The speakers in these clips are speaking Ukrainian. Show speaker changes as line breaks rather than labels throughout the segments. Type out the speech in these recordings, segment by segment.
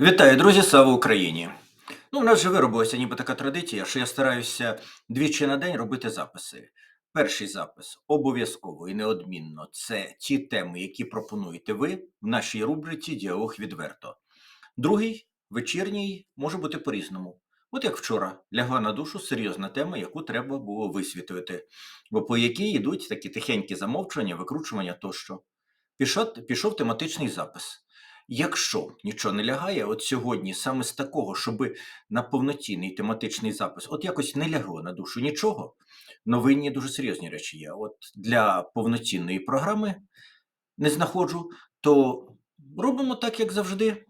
Вітаю, друзі! Слава Україні! Ну, у нас вже виробилася ніби така традиція, що я стараюся двічі на день робити записи. Перший запис обов'язково і неодмінно це ті теми, які пропонуєте ви в нашій рубриці Діалог відверто. Другий вечірній може бути по-різному. От як вчора лягла на душу серйозна тема, яку треба було висвітлити, бо по якій йдуть такі тихенькі замовчування, викручування тощо. Пішов, пішов тематичний запис. Якщо нічого не лягає, от сьогодні саме з такого, щоб на повноцінний тематичний запис, от якось не лягло на душу нічого, новинні дуже серйозні речі є. От для повноцінної програми не знаходжу, то робимо так, як завжди.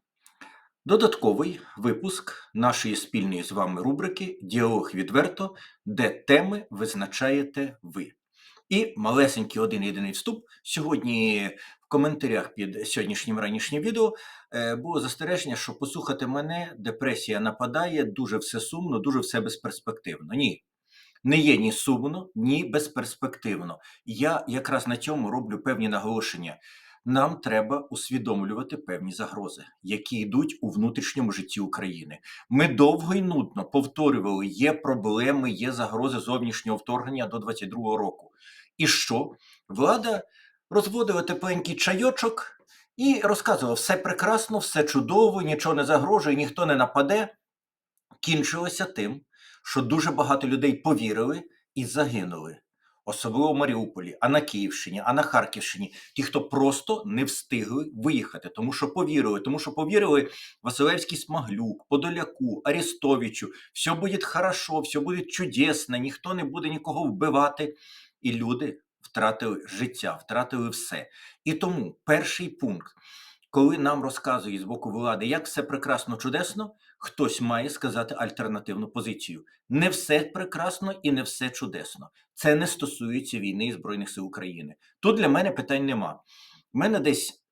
Додатковий випуск нашої спільної з вами рубрики Діалог відверто, де теми визначаєте ви. І малесенький один єдиний вступ. Сьогодні в коментарях під сьогоднішнім ранішнім відео е, було застереження, що послухати мене, депресія нападає, дуже все сумно, дуже все безперспективно. Ні. Не є ні сумно, ні безперспективно. Я якраз на цьому роблю певні наголошення. Нам треба усвідомлювати певні загрози, які йдуть у внутрішньому житті України. Ми довго і нудно повторювали, є проблеми, є загрози зовнішнього вторгнення до 22-го року. І що? Влада розводила тепленький чайочок і розказувала, все прекрасно, все чудово, нічого не загрожує, ніхто не нападе. Кінчилося тим, що дуже багато людей повірили і загинули. Особливо в Маріуполі, а на Київщині, а на Харківщині, ті, хто просто не встигли виїхати, тому що повірили, тому що повірили Василевський Смаглюк, Подоляку, Арестовичу, все буде хорошо, все буде чудесно, ніхто не буде нікого вбивати. І люди втратили життя, втратили все. І тому перший пункт, коли нам розказують з боку влади, як все прекрасно, чудесно, хтось має сказати альтернативну позицію. Не все прекрасно і не все чудесно. Це не стосується війни і Збройних сил України. Тут для мене питань нема. У мене десь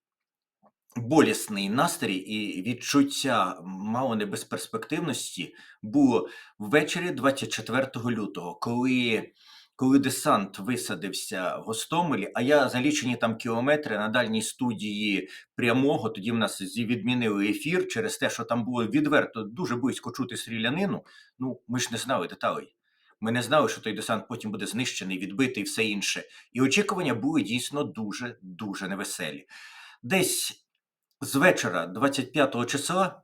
болісний настрій і відчуття мало не безперспективності було ввечері 24 лютого, коли коли десант висадився в Гостомелі, а я за лічені там кілометри на дальній студії прямого, тоді в нас відмінили ефір через те, що там було відверто дуже близько чути стрілянину. Ну, ми ж не знали деталей. Ми не знали, що той десант потім буде знищений, відбитий і все інше. І очікування були дійсно дуже дуже невеселі. Десь з вечора, 25 числа,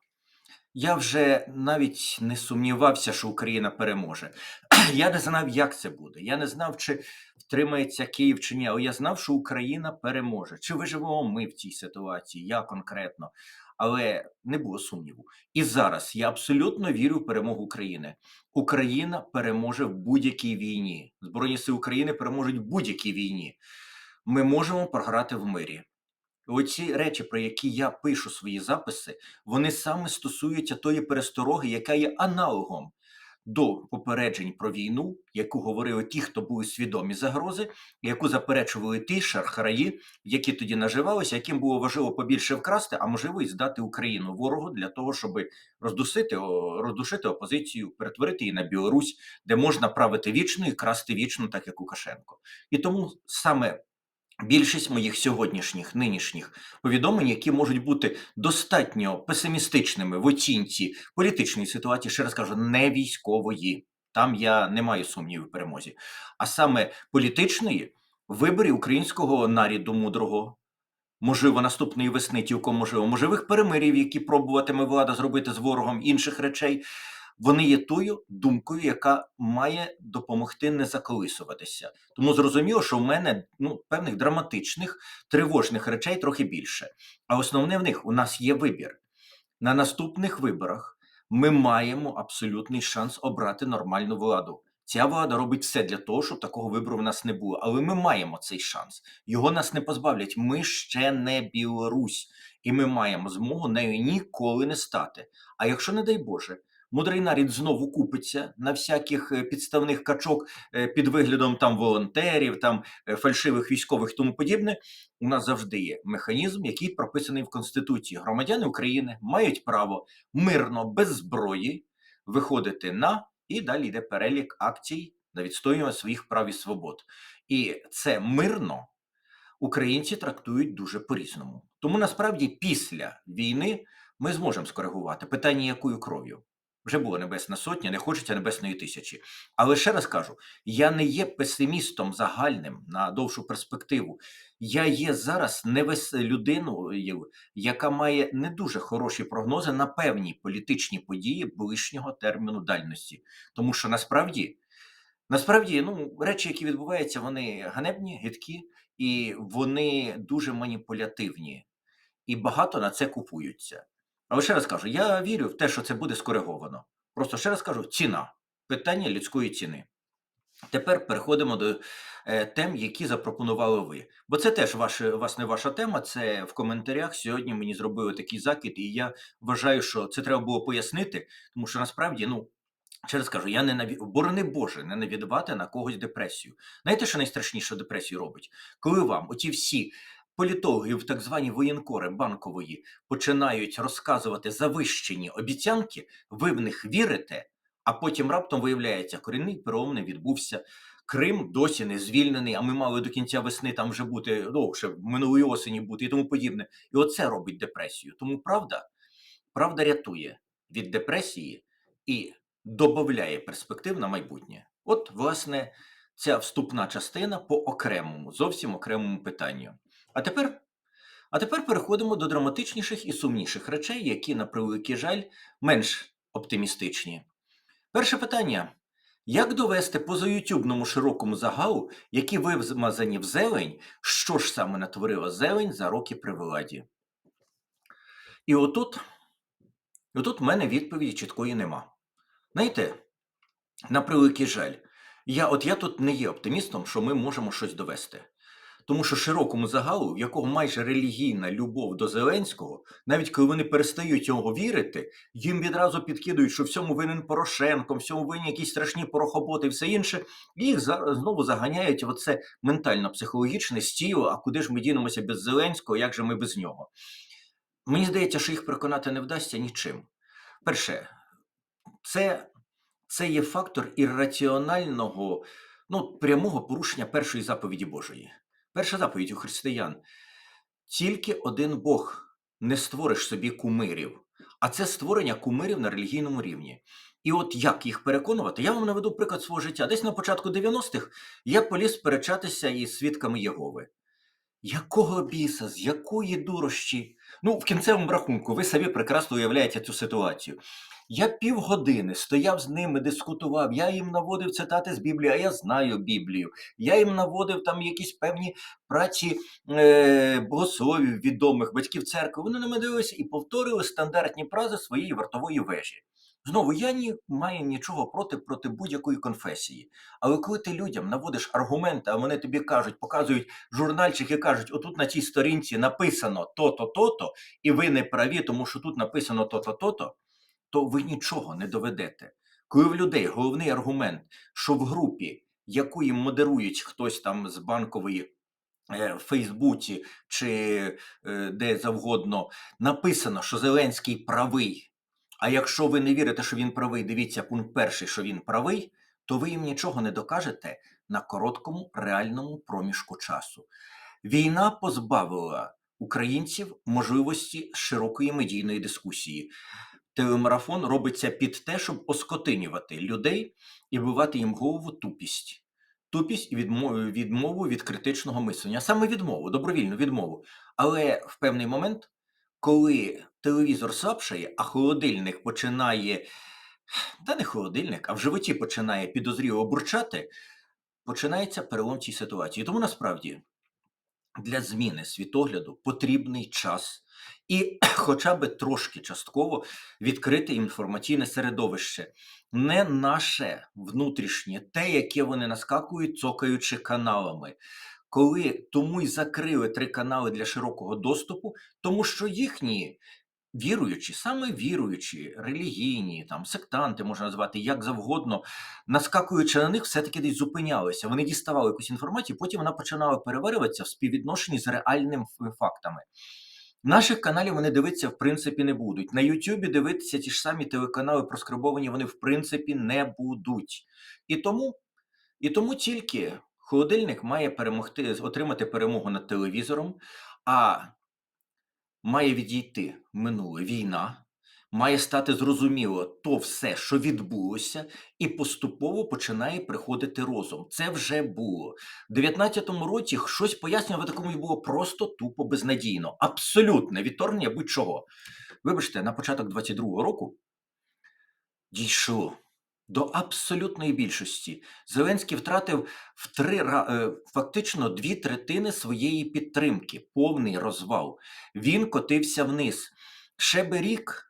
я вже навіть не сумнівався, що Україна переможе. Я не знав, як це буде. Я не знав, чи втримається Київ чи ні, але я знав, що Україна переможе. Чи виживемо ми в цій ситуації? Я конкретно. Але не було сумніву. І зараз я абсолютно вірю в перемогу України. Україна переможе в будь-якій війні. Збройні сили України переможуть в будь-якій війні. Ми можемо програти в мирі. Оці речі, про які я пишу свої записи, вони саме стосуються тої перестороги, яка є аналогом до попереджень про війну, яку говорили ті, хто були свідомі загрози, яку заперечували ті шархараї, які тоді наживалися, яким було важливо побільше вкрасти, а можливо і здати Україну ворогу для того, щоб роздусити, роздушити опозицію, перетворити її на Білорусь, де можна правити вічно і красти вічно, так як Лукашенко. І тому саме більшість моїх сьогоднішніх нинішніх повідомлень, які можуть бути достатньо песимістичними в оцінці політичної ситуації, ще раз кажу, не військової. Там я не маю сумнівів в перемозі, а саме політичної виборі українського наряду мудрого. Можливо, наступної весни, цілком можливо, можливих перемирів, які пробуватиме влада зробити з ворогом інших речей, вони є тою думкою, яка має допомогти не заколисуватися. Тому зрозуміло, що в мене ну певних драматичних, тривожних речей трохи більше. А основне в них у нас є вибір. На наступних виборах ми маємо абсолютний шанс обрати нормальну владу. Ця влада робить все для того, щоб такого вибору в нас не було. Але ми маємо цей шанс. Його нас не позбавлять. Ми ще не Білорусь, і ми маємо змогу нею ніколи не стати. А якщо, не дай Боже, мудрий нарід знову купиться на всяких е, підставних качок е, під виглядом там волонтерів, там е, фальшивих військових тому подібне. У нас завжди є механізм, який прописаний в Конституції. Громадяни України мають право мирно, без зброї виходити на і далі йде перелік акцій на відстоювання своїх прав і свобод. І це мирно українці трактують дуже по-різному. Тому насправді після війни ми зможемо скоригувати. Питання якою кров'ю? Вже була Небесна Сотня, не хочеться Небесної тисячі. Але ще раз кажу: я не є песимістом загальним на довшу перспективу. Я є зараз невес... людиною, яка має не дуже хороші прогнози на певні політичні події ближнього терміну дальності. Тому що насправді, насправді, ну, речі, які відбуваються, вони ганебні, гидкі, і вони дуже маніпулятивні, і багато на це купуються. Але ще раз кажу, я вірю в те, що це буде скориговано. Просто ще раз кажу, ціна, питання людської ціни. Тепер переходимо до е, тем, які запропонували ви. Бо це теж ваше, власне, ваша тема. Це в коментарях. Сьогодні мені зробили такий закид, і я вважаю, що це треба було пояснити, тому що насправді, ну. Ще раз кажу, я не наві... борони Боже, не навідувати на когось депресію. Знаєте, що найстрашніше депресію робить? Коли вам оті всі політологи в так звані воєнкори банкової починають розказувати завищені обіцянки, ви в них вірите, а потім раптом виявляється, корінний перелом не відбувся. Крим досі не звільнений, а ми мали до кінця весни там вже бути довше, минулої осені бути і тому подібне. І оце робить депресію. Тому правда, правда рятує від депресії і додає перспектив на майбутнє. От, власне, ця вступна частина по окремому, зовсім окремому питанню. А тепер, а тепер переходимо до драматичніших і сумніших речей, які, на превеликий жаль, менш оптимістичні. Перше питання. Як довести позаютюбному широкому загалу, які вимазані в зелень, що ж саме натворила зелень за роки при владі? І отут, отут в мене відповіді чіткої нема. Знаєте, на превеликий жаль, я от я тут не є оптимістом, що ми можемо щось довести. Тому що широкому загалу, в якого майже релігійна любов до Зеленського, навіть коли вони перестають його вірити, їм відразу підкидують, що всьому винен Порошенко, всьому винні якісь страшні порохоботи і все інше, і їх знову заганяють в оце ментально-психологічне стіло, а куди ж ми дінемося без Зеленського, як же ми без нього? Мені здається, що їх переконати не вдасться нічим. Перше, це, це є фактор ірраціонального, ну, прямого порушення першої заповіді Божої. Перша заповідь у християн: тільки один Бог не створиш собі кумирів, а це створення кумирів на релігійному рівні. І от як їх переконувати, я вам наведу приклад свого життя. Десь на початку 90-х я поліз сперечатися із свідками Єгови. Якого біса, з якої дурощі? Ну, в кінцевому рахунку, ви самі прекрасно уявляєте цю ситуацію. Я півгодини стояв з ними, дискутував, я їм наводив цитати з Біблії, а я знаю Біблію. Я їм наводив там якісь певні праці е, богословів, відомих батьків церкви. Вони на мене дивилися і повторили стандартні фрази своєї вартової вежі. Знову я не маю нічого проти проти будь-якої конфесії. Але коли ти людям наводиш аргументи, а вони тобі кажуть, показують журнальчик і кажуть, отут на цій сторінці написано то-то, то-то, і ви не праві, тому що тут написано то-то, то-то, то ви нічого не доведете. Коли в людей головний аргумент, що в групі, яку їм модерують хтось там з банкової. Е, в Фейсбуці чи е, де завгодно написано, що Зеленський правий, а якщо ви не вірите, що він правий, дивіться пункт перший, що він правий, то ви їм нічого не докажете на короткому реальному проміжку часу. Війна позбавила українців можливості широкої медійної дискусії. Телемарафон робиться під те, щоб оскотинювати людей і вбивати їм голову тупість. Тупість і відмову, від критичного мислення, саме відмову, добровільну відмову. Але в певний момент коли телевізор слабшає, а холодильник починає, та не холодильник, а в животі починає підозріло бурчати, починається перелом цій ситуації. Тому насправді для зміни світогляду потрібний час і, хоча б трошки частково відкрити інформаційне середовище, не наше внутрішнє, те, яке вони наскакують, цокаючи каналами коли тому й закрили три канали для широкого доступу, тому що їхні віруючі, саме віруючі, релігійні, там сектанти можна назвати як завгодно, наскакуючи на них, все-таки десь зупинялися. Вони діставали якусь інформацію, потім вона починала переварюватися в співвідношенні з реальними фактами. Наших каналів вони дивитися в принципі не будуть. На Ютубі дивитися ті ж самі телеканали проскрибовані вони в принципі не будуть. І тому, І тому тільки Холодильник має перемогти, отримати перемогу над телевізором, а має відійти минуле війна, має стати зрозуміло то все, що відбулося, і поступово починає приходити розум. Це вже було. В 19-му році щось пояснювати такому було просто тупо безнадійно. Абсолютне відторгнення будь-чого. Вибачте, на початок 22-го року дійшло до абсолютної більшості. Зеленський втратив в три е, фактично дві третини своєї підтримки, повний розвал. Він котився вниз. Ще би рік,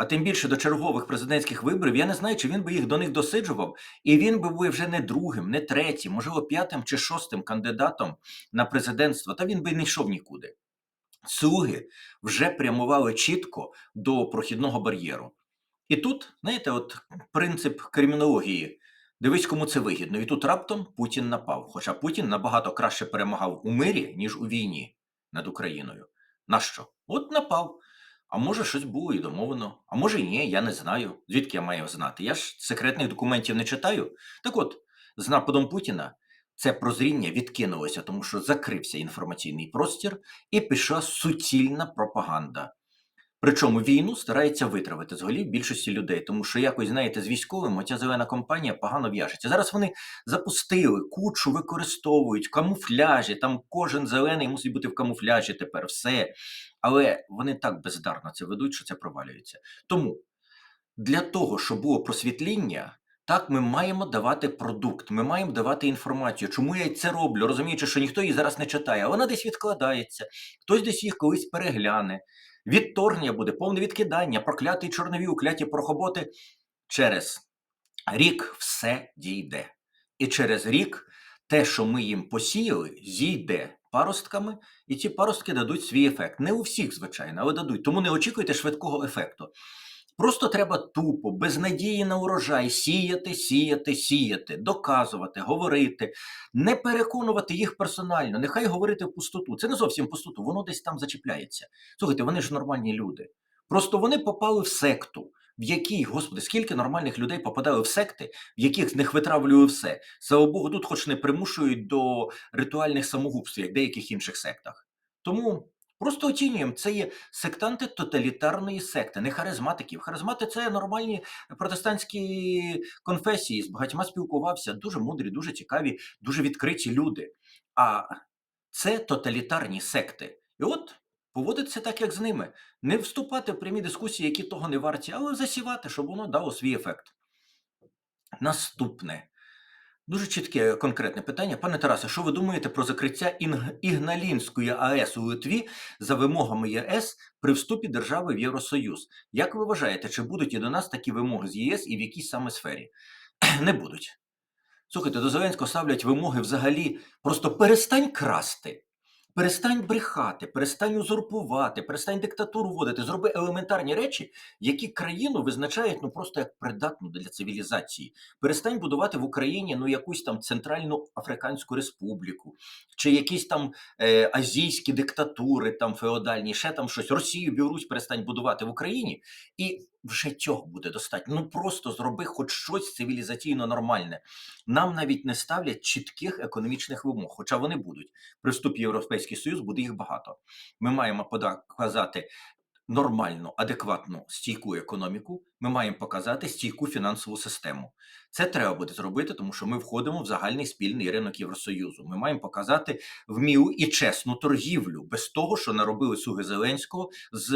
а тим більше до чергових президентських виборів, я не знаю, чи він би їх до них досиджував, і він би був вже не другим, не третім, можливо, п'ятим чи шостим кандидатом на президентство, та він би не йшов нікуди. Слуги вже прямували чітко до прохідного бар'єру. І тут, знаєте, от принцип кримінології. Дивись, кому це вигідно. І тут раптом Путін напав. Хоча Путін набагато краще перемагав у мирі, ніж у війні над Україною. На що? От напав. А може, щось було і домовлено, а може і ні, я не знаю. Звідки я маю знати? Я ж секретних документів не читаю. Так от, з нападом Путіна це прозріння відкинулося, тому що закрився інформаційний простір і пішла суцільна пропаганда. Причому війну старається витравити з голів більшості людей, тому що якось, знаєте, з військовим оця зелена компанія погано в'яжеться. Зараз вони запустили, кучу використовують камуфляжі, там кожен зелений мусить бути в камуфляжі тепер, все. Але вони так бездарно це ведуть, що це провалюється. Тому для того, щоб було просвітління, так ми маємо давати продукт, ми маємо давати інформацію. Чому я це роблю, розуміючи, що ніхто її зараз не читає, а вона десь відкладається, хтось десь їх колись перегляне. Відторгнення буде, повне відкидання, прокляті чорнові, укляті прохоботи. Через рік все дійде. І через рік те, що ми їм посіяли, зійде паростками, і ці паростки дадуть свій ефект. Не у всіх, звичайно, але дадуть. Тому не очікуйте швидкого ефекту. Просто треба тупо, без надії на урожай, сіяти, сіяти, сіяти, доказувати, говорити, не переконувати їх персонально, нехай говорити в пустоту. Це не зовсім пустоту, воно десь там зачіпляється. Слухайте, вони ж нормальні люди. Просто вони попали в секту, в якій, господи, скільки нормальних людей попадали в секти, в яких з них витравлює все. Слава Богу, тут хоч не примушують до ритуальних самогубств, як в деяких інших сектах. Тому просто оцінюємо, це є сектанти тоталітарної секти, не харизматиків. Харизмати це нормальні протестантські конфесії. З багатьма спілкувався, дуже мудрі, дуже цікаві, дуже відкриті люди. А це тоталітарні секти. І от поводитися так, як з ними. Не вступати в прямі дискусії, які того не варті, але засівати, щоб воно дало свій ефект. Наступне. Дуже чітке конкретне питання. Пане Тарасе, що ви думаєте про закриття Ігналінської АЕС у Литві за вимогами ЄС при вступі держави в Євросоюз? Як ви вважаєте, чи будуть і до нас такі вимоги з ЄС і в якій саме сфері? Не будуть. Слухайте, до Зеленського ставлять вимоги взагалі просто перестань красти. Перестань брехати, перестань узурпувати, перестань диктатуру вводити. Зроби елементарні речі, які країну визначають ну просто як придатну для цивілізації. Перестань будувати в Україні ну якусь там центральну Африканську республіку, чи якісь там е, азійські диктатури, там феодальні, ще там щось. Росію, Білорусь перестань будувати в Україні, і вже цього буде достатньо. Ну просто зроби хоч щось цивілізаційно нормальне. Нам навіть не ставлять чітких економічних вимог, хоча вони будуть при вступі в Європейський Союз буде їх багато. Ми маємо показати нормальну, адекватну стійку економіку. Ми маємо показати стійку фінансову систему. Це треба буде зробити, тому що ми входимо в загальний спільний ринок Євросоюзу. Ми маємо показати вмілу і чесну торгівлю без того, що наробили слуги Зеленського з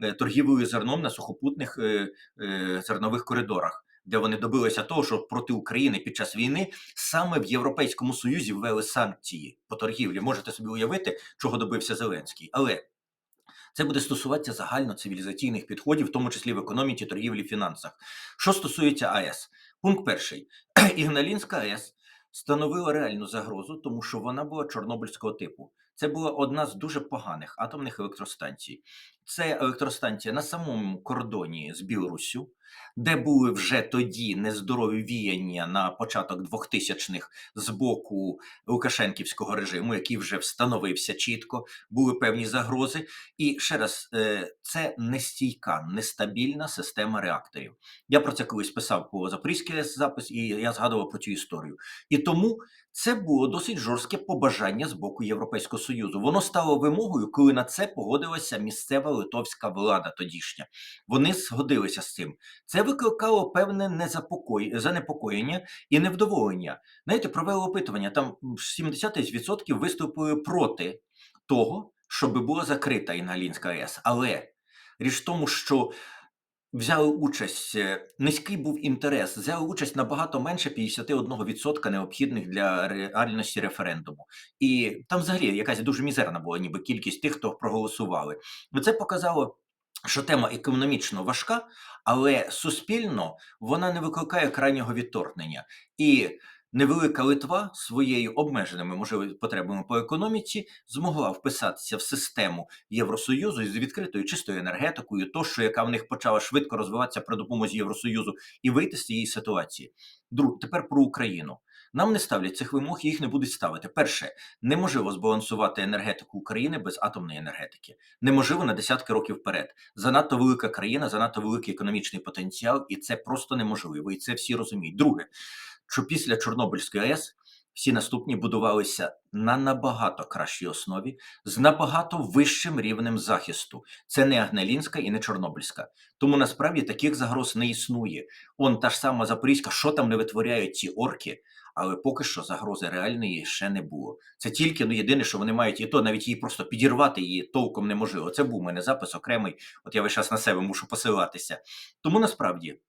е, торгівлею зерном на сухопутних е, е, зернових коридорах. Де вони добилися того, що проти України під час війни саме в Європейському Союзі ввели санкції по торгівлі. Можете собі уявити, чого добився Зеленський. Але це буде стосуватися загально цивілізаційних підходів, в тому числі в економіці, торгівлі, фінансах. Що стосується АЕС, пункт перший: Ігналінська АЕС становила реальну загрозу, тому що вона була чорнобильського типу. Це була одна з дуже поганих атомних електростанцій. Це електростанція на самому кордоні з Білоруссю, де були вже тоді нездорові віяння на початок 2000-х з боку Лукашенківського режиму, який вже встановився чітко, були певні загрози. І ще раз, е, це нестійка, нестабільна система реакторів. Я про це колись писав по Запорізькій запис, і я згадував про цю історію. І тому це було досить жорстке побажання з боку Європейського Євросоюзу, воно стало вимогою, коли на це погодилася місцева литовська влада тодішня. Вони згодилися з цим. Це викликало певне незапокої... занепокоєння і невдоволення. Знаєте, провели опитування. Там 70% виступили проти того, щоб була закрита Інгалінська АЕС. Але річ в тому, що взяли участь, е, низький був інтерес, взяли участь набагато менше 51% необхідних для реальності референдуму. І там взагалі якась дуже мізерна була ніби кількість тих, хто проголосували. Це показало. Що тема економічно важка, але суспільно вона не викликає крайнього відторгнення. І невелика Литва своєю обмеженими можливо потребами по економіці змогла вписатися в систему Євросоюзу з відкритою чистою енергетикою, тощо, яка в них почала швидко розвиватися при допомозі Євросоюзу, і вийти з цієї ситуації. Друг, тепер про Україну. Нам не ставлять цих вимог, їх не будуть ставити. Перше, неможливо збалансувати енергетику України без атомної енергетики. Неможливо на десятки років вперед. Занадто велика країна, занадто великий економічний потенціал, і це просто неможливо. І це всі розуміють. Друге, що після Чорнобильської АЕС всі наступні будувалися на набагато кращій основі з набагато вищим рівнем захисту. Це не Агнелінська і не Чорнобильська. Тому насправді таких загроз не існує. Он та ж сама Запорізька, що там не витворяють ці орки, але поки що загрози реальної ще не було. Це тільки ну єдине, що вони мають і то навіть її просто підірвати її толком неможливо. Це був у мене запис окремий. От я весь час на себе мушу посилатися. Тому насправді.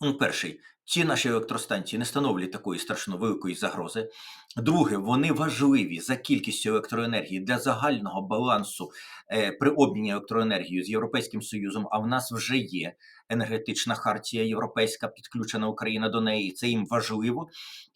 Ну, перший, ці наші електростанції не становлять такої страшно великої загрози. Друге, вони важливі за кількістю електроенергії для загального балансу е, при обміні електроенергією з Європейським Союзом. А в нас вже є енергетична хартія європейська, підключена Україна до неї, і це їм важливо.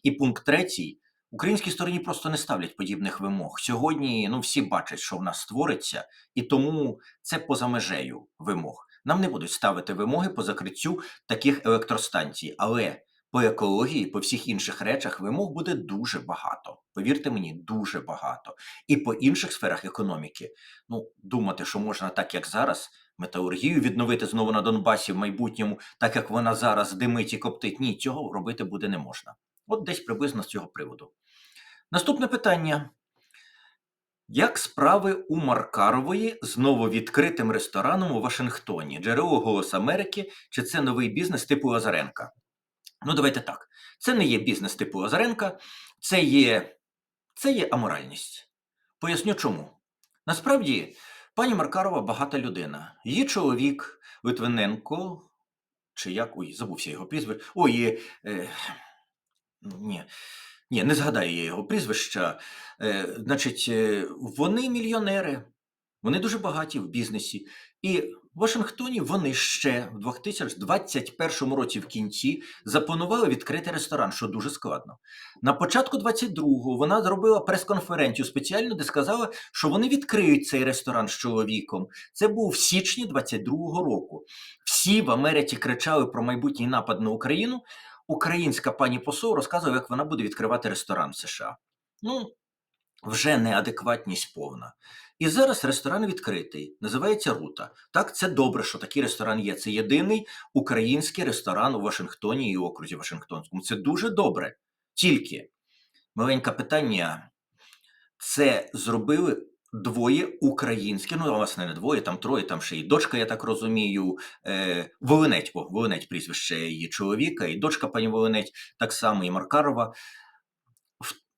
І пункт третій. Українській стороні просто не ставлять подібних вимог. Сьогодні ну всі бачать, що в нас створиться, і тому це поза межею вимог. Нам не будуть ставити вимоги по закриттю таких електростанцій, але по екології, по всіх інших речах вимог буде дуже багато. Повірте мені, дуже багато. І по інших сферах економіки. Ну, думати, що можна так, як зараз, металургію відновити знову на Донбасі в майбутньому, так як вона зараз димить і коптить. Ні, цього робити буде не можна. От десь приблизно з цього приводу. Наступне питання. Як справи у Маркарової з нововідкритим рестораном у Вашингтоні? Джерело Голос Америки чи це новий бізнес типу Озаренка? Ну, давайте так. Це не є бізнес типу Озаренка, це є, це є аморальність. Поясню чому. Насправді, пані Маркарова багата людина. Її чоловік Литвиненко, чи як, ой, забувся його прізвище. Ой, е, ні. Ні, не згадаю я його прізвища. Е, Значить, е, вони мільйонери, вони дуже багаті в бізнесі. І в Вашингтоні вони ще в 2021 році в кінці запланували відкрити ресторан, що дуже складно. На початку 22-го вона зробила прес-конференцію спеціально, де сказала, що вони відкриють цей ресторан з чоловіком. Це був в січні 22-го року. Всі в Америці кричали про майбутній напад на Україну. Українська пані посол розказує, як вона буде відкривати ресторан в США. Ну, вже неадекватність повна. І зараз ресторан відкритий, називається Рута. Так, це добре, що такий ресторан є. Це єдиний український ресторан у Вашингтоні і окрузі Вашингтонському. Це дуже добре. Тільки маленьке питання: це зробили двоє українських, ну, власне, не двоє, там троє, там ще й дочка, я так розумію. Е, Волинець, о, Волинець прізвище її чоловіка, і дочка пані Волинець, так само і Маркарова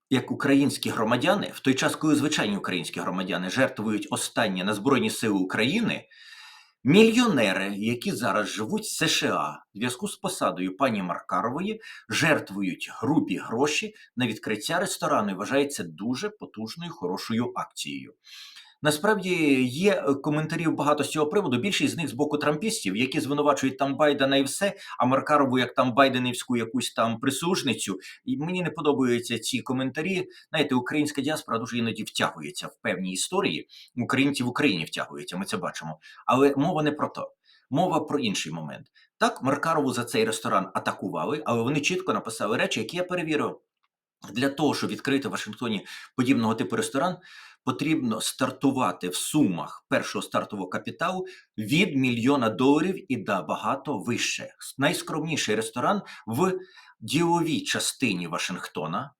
як українські громадяни, в той час, коли звичайні українські громадяни жертвують останнє на Збройні Сили України, мільйонери, які зараз живуть в США в зв'язку з посадою пані Маркарової, жертвують грубі гроші на відкриття ресторану і вважається дуже потужною хорошою акцією. Насправді є е, коментарів багато з цього приводу. Більшість з них з боку трампістів, які звинувачують там Байдена і все, а Маркарову як там Байденівську якусь там прислужницю. І мені не подобаються ці коментарі. Знаєте, українська діаспора дуже іноді втягується в певні історії. Українці в Україні втягуються. Ми це бачимо. Але мова не про то. Мова про інший момент. Так, Маркарову за цей ресторан атакували, але вони чітко написали речі, які я перевірив. Для того, щоб відкрити в Вашингтоні подібного типу ресторан, потрібно стартувати в сумах першого стартового капіталу від мільйона доларів і да багато вище. Найскромніший ресторан в діловій частині Вашингтона.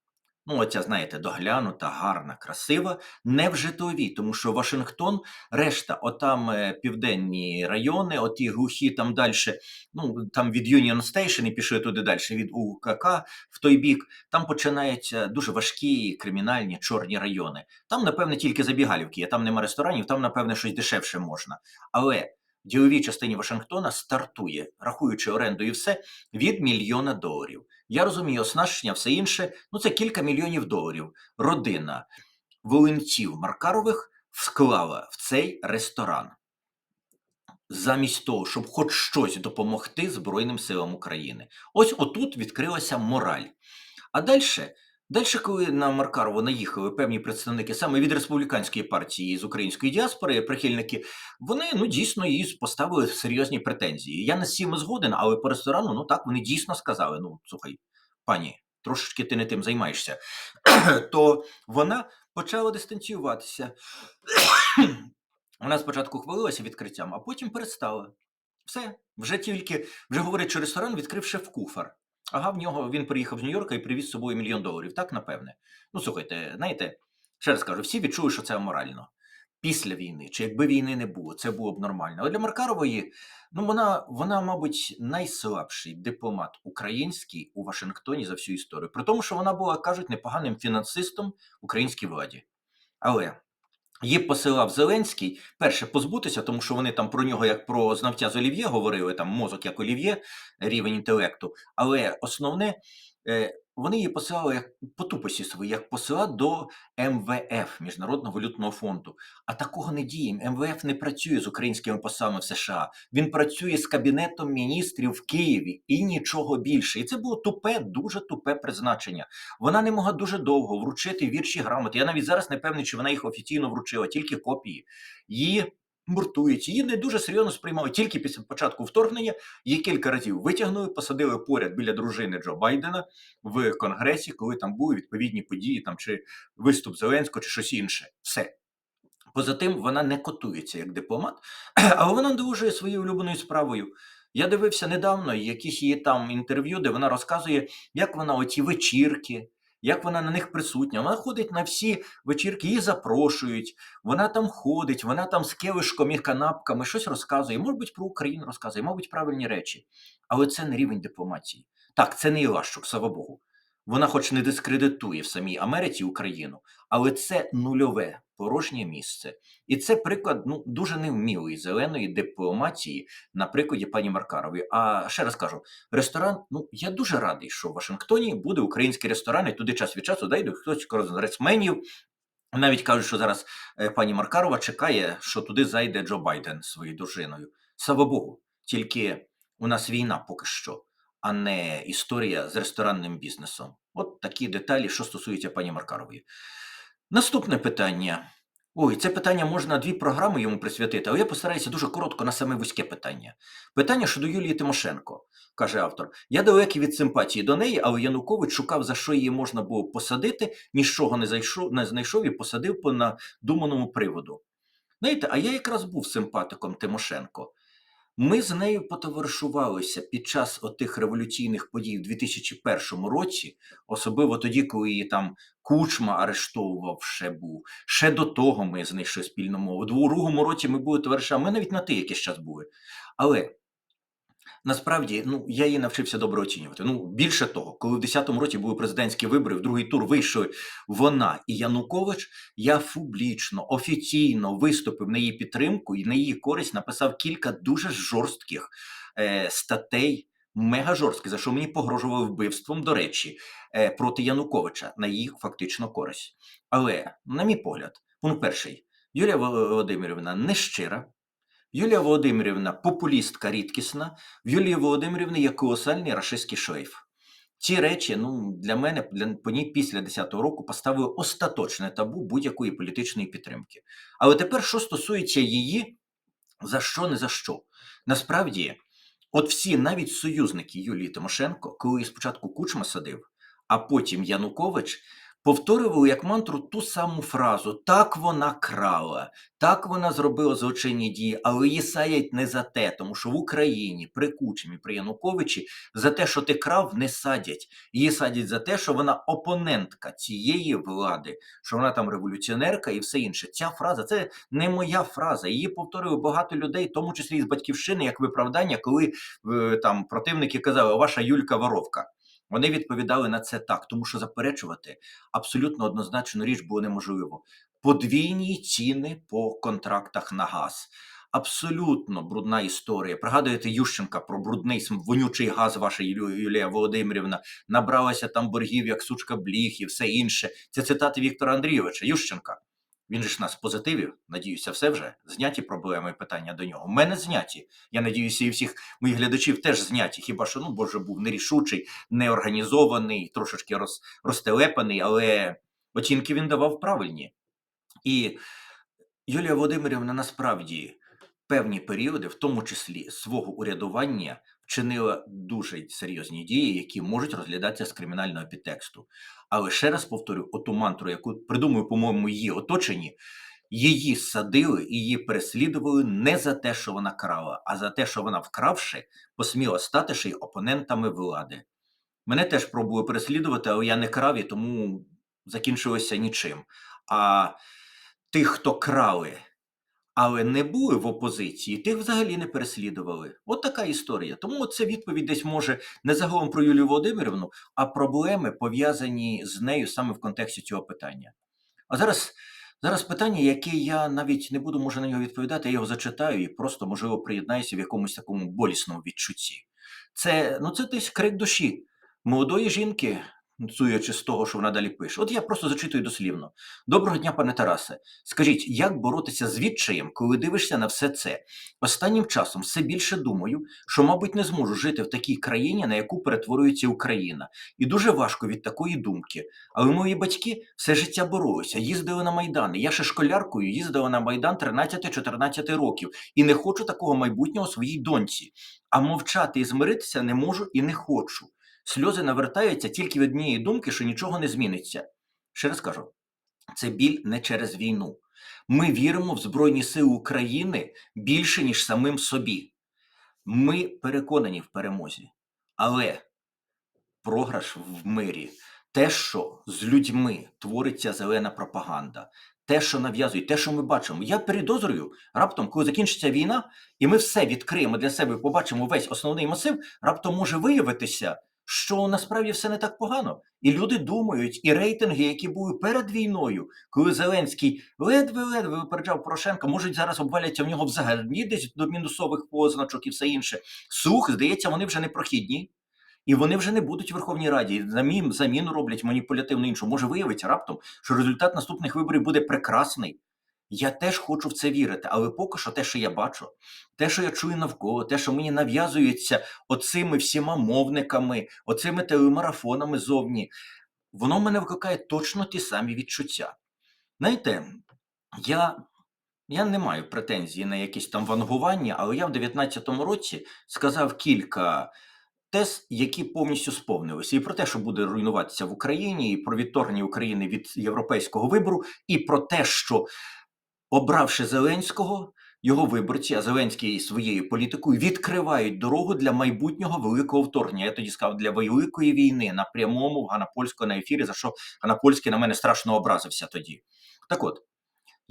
Ну, оця, знаєте, доглянута, гарна, красива, не в житловій, тому що Вашингтон, решта, отам е, південні райони, оті глухі там далі, ну там від Union Station і пішли туди далі, від УКК в той бік, там починаються дуже важкі кримінальні чорні райони. Там, напевне, тільки забігалівки, є, там нема ресторанів, там, напевне, щось дешевше можна. Але діловій частині Вашингтона стартує, рахуючи оренду і все, від мільйона доларів. Я розумію, оснащення, все інше, ну це кілька мільйонів доларів. Родина волинців Маркарових вклала в цей ресторан. Замість того, щоб хоч щось допомогти Збройним силам України. Ось отут відкрилася мораль. А далі, далі, коли на Маркарову наїхали певні представники саме від республіканської партії з української діаспори, прихильники, вони ну дійсно її поставили в серйозні претензії. Я не з згоден, але по ресторану, ну так, вони дійсно сказали: ну, слухай, пані, трошечки ти не тим займаєшся, то вона почала дистанціюватися. Вона спочатку хвалилася відкриттям, а потім перестала. Все, вже тільки вже говорить, що ресторан відкрив шеф-куфар. Ага, в нього він приїхав з Нью-Йорка і привіз з собою мільйон доларів. Так, напевне. Ну, слухайте, знаєте, ще раз кажу, всі відчули, що це аморально. Після війни, чи якби війни не було, це було б нормально. Але для Маркарової, ну вона, вона, мабуть, найслабший дипломат український у Вашингтоні за всю історію. При тому, що вона була, кажуть, непоганим фінансистом українській владі. Але Її посилав Зеленський перше позбутися, тому що вони там про нього, як про знавця з Олів'є, говорили там мозок як Олів'є, рівень інтелекту. Але основне, е, вони її посилали як по тупості свої, як посила до МВФ Міжнародного валютного фонду. А такого не діє. МВФ не працює з українськими посадами в США. Він працює з кабінетом міністрів в Києві і нічого більше. І це було тупе, дуже тупе призначення. Вона не могла дуже довго вручити вірші грамоти. Я навіть зараз не певний, чи вона їх офіційно вручила, тільки копії. Її буртують, її не дуже серйозно сприймали. Тільки після початку вторгнення її кілька разів витягнули, посадили поряд біля дружини Джо Байдена в Конгресі, коли там були відповідні події, там чи виступ Зеленського, чи щось інше. Все. Поза тим, вона не котується як дипломат, але вона дуже своєю улюбленою справою. Я дивився недавно якісь її там інтерв'ю, де вона розказує, як вона оці вечірки, як вона на них присутня. Вона ходить на всі вечірки, її запрошують, вона там ходить, вона там з кевишком і канапками щось розказує. Може бути, про Україну розказує, мабуть, правильні речі. Але це не рівень дипломатії. Так, це не Ілащук, слава Богу. Вона, хоч не дискредитує в самій Америці Україну, але це нульове порожнє місце. І це приклад ну, дуже невмілої зеленої дипломатії на прикладі пані Маркарової. А ще раз кажу: ресторан, ну я дуже радий, що в Вашингтоні буде український ресторан, і туди час від часу дайду хтось з. Навіть кажуть, що зараз е, пані Маркарова чекає, що туди зайде Джо Байден своєю дружиною. Слава Богу, тільки у нас війна поки що, а не історія з ресторанним бізнесом. От такі деталі, що стосується пані Маркарової. Наступне питання. Ой, це питання можна дві програми йому присвятити, але я постараюся дуже коротко на саме вузьке питання. Питання щодо Юлії Тимошенко, каже автор. Я далекий від симпатії до неї, але Янукович шукав, за що її можна було посадити, нічого не зайшов, не знайшов і посадив по надуманому приводу. Знаєте, а я якраз був симпатиком Тимошенко. Ми з нею потоваришувалися під час отих революційних подій в 2001 році, особливо тоді, коли її там Кучма арештовував ще був. Ще до того ми знайшли спільну мову. У другому році ми були товаришами, ми навіть на ти якийсь час були. Але насправді ну, я її навчився добре оцінювати. Ну, більше того, коли в 10-му році були президентські вибори, в другий тур вийшли вона і Янукович, я публічно, офіційно виступив на її підтримку і на її користь написав кілька дуже жорстких е, статей. Мега жорстких, за що мені погрожували вбивством, до речі, е, проти Януковича на їх фактично користь. Але, на мій погляд, пункт перший, Юлія Володимирівна нещира, Юлія Володимирівна популістка рідкісна, в Юлії Володимирівни є колосальний рашистський шлейф. Ці речі, ну, для мене для, по ній після 10-го року поставили остаточне табу будь-якої політичної підтримки. Але тепер, що стосується її, за що не за що. Насправді, от всі, навіть союзники Юлії Тимошенко, коли її спочатку Кучма садив, а потім Янукович, повторювали як мантру ту саму фразу: так вона крала, так вона зробила злочинні дії, але її саять не за те, тому що в Україні при Кучмі, при Януковичі за те, що ти крав, не садять. Її садять за те, що вона опонентка цієї влади, що вона там революціонерка і все інше. Ця фраза це не моя фраза. Її повторює багато людей, в тому числі і з батьківщини, як виправдання, коли е, там противники казали, ваша Юлька воровка. Вони відповідали на це так, тому що заперечувати абсолютно однозначну річ було неможливо. Подвійні ціни по контрактах на газ. Абсолютно брудна історія. Пригадуєте Ющенка про брудний вонючий газ, ваша Юлія Володимирівна, набралася там боргів, як сучка бліг і все інше. Це цитати Віктора Андрійовича Ющенка. Він ж нас позитивів. Надіюся, все вже зняті проблеми питання до нього. У мене зняті. Я надіюся, і всіх моїх глядачів теж зняті. Хіба що ну боже був нерішучий, неорганізований, трошечки роз, розтелепаний, але оцінки він давав правильні. І Юлія Володимирівна насправді певні періоди, в тому числі свого урядування, вчинила дуже серйозні дії, які можуть розглядатися з кримінального підтексту. Але ще раз повторю, оту мантру, яку придумую, по-моєму, її оточенні, її садили і її переслідували не за те, що вона крала, а за те, що вона, вкравши, посміла стати ще й опонентами влади. Мене теж пробували переслідувати, але я не крав і тому закінчилося нічим. А тих, хто крали, але не були в опозиції, тих взагалі не переслідували. От така історія. Тому це відповідь десь може не загалом про Юлію Володимирівну, а проблеми пов'язані з нею саме в контексті цього питання. А зараз, зараз питання, яке я навіть не буду може на нього відповідати, я його зачитаю і просто, можливо, приєднаюся в якомусь такому болісному відчутті. Це, ну, це десь крик душі молодої жінки, судячи з того, що вона далі пише. От я просто зачитую дослівно. Доброго дня, пане Тарасе. Скажіть, як боротися з відчаєм, коли дивишся на все це? Останнім часом все більше думаю, що, мабуть, не зможу жити в такій країні, на яку перетворюється Україна. І дуже важко від такої думки. Але мої батьки все життя боролися, їздили на Майдани. Я ще школяркою їздила на Майдан 13-14 років і не хочу такого майбутнього своїй доньці. А мовчати і змиритися не можу і не хочу. Сльози навертаються тільки від однієї думки, що нічого не зміниться. Ще раз кажу, це біль не через війну. Ми віримо в Збройні Сили України більше, ніж самим собі. Ми переконані в перемозі. Але програш в мирі, те, що з людьми твориться зелена пропаганда, те, що нав'язують, те, що ми бачимо. Я підозрюю, раптом, коли закінчиться війна, і ми все відкриємо для себе, побачимо весь основний масив, раптом може виявитися, що насправді все не так погано. І люди думають, і рейтинги, які були перед війною, коли Зеленський ледве-ледве випереджав Порошенка, можуть зараз обваляться в нього взагалі десь до мінусових позначок і все інше. Сух, здається, вони вже не прохідні. І вони вже не будуть в Верховній Раді. Замін, заміну роблять маніпулятивну іншу. Може виявиться раптом, що результат наступних виборів буде прекрасний. Я теж хочу в це вірити, але поки що те, що я бачу, те, що я чую навколо, те, що мені нав'язується оцими всіма мовниками, оцими телемарафонами зовні, воно мене викликає точно ті самі відчуття. Знаєте, я, я не маю претензій на якісь там вангування, але я в 19-му році сказав кілька тез, які повністю сповнилися, і про те, що буде руйнуватися в Україні, і про відторгнення України від європейського вибору, і про те, що обравши Зеленського, його виборці, а Зеленський своєю політикою відкривають дорогу для майбутнього великого вторгнення. Я тоді сказав для великої війни на прямому в Ганапольського на ефірі, за що Ганапольський на мене страшно образився тоді. Так от.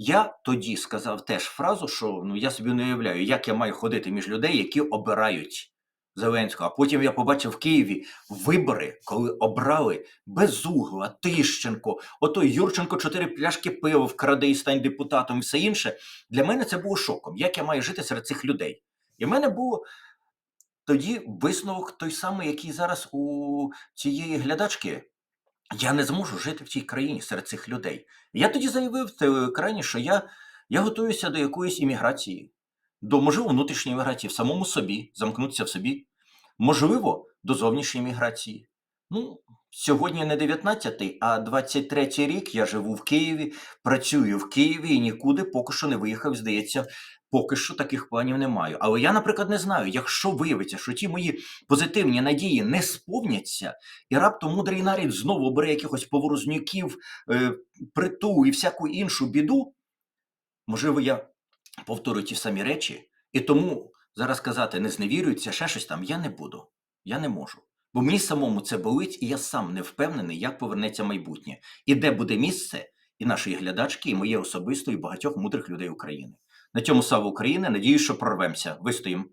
Я тоді сказав теж фразу, що ну я собі не уявляю, як я маю ходити між людей, які обирають Зеленського. А потім я побачив в Києві вибори, коли обрали Безугла, Тищенко, ото Юрченко чотири пляшки пива вкраде і стань депутатом і все інше. Для мене це було шоком. Як я маю жити серед цих людей? І в мене було тоді висновок той самий, який зараз у цієї глядачки. Я не зможу жити в цій країні серед цих людей. Я тоді заявив в телеекрані, що я, я готуюся до якоїсь імміграції, до можливо внутрішньої імміграції в самому собі, замкнутися в собі, можливо, до зовнішньої міграції. Ну, сьогодні не 19-й, а 23-й рік я живу в Києві, працюю в Києві і нікуди поки що не виїхав. Здається, поки що таких планів не маю. Але я, наприклад, не знаю, якщо виявиться, що ті мої позитивні надії не сповняться, і раптом мудрий нарід знову обере якихось поворознюків, е, приту і всяку іншу біду, можливо, я повторю ті самі речі, і тому зараз казати не зневірюється, ще щось там, я не буду. Я не можу. Бо мені самому це болить, і я сам не впевнений, як повернеться майбутнє, і де буде місце і нашої глядачки, і моє особисто, і багатьох мудрих людей України. На цьому слава України. Надіюсь, що прорвемося. Вистоїмо.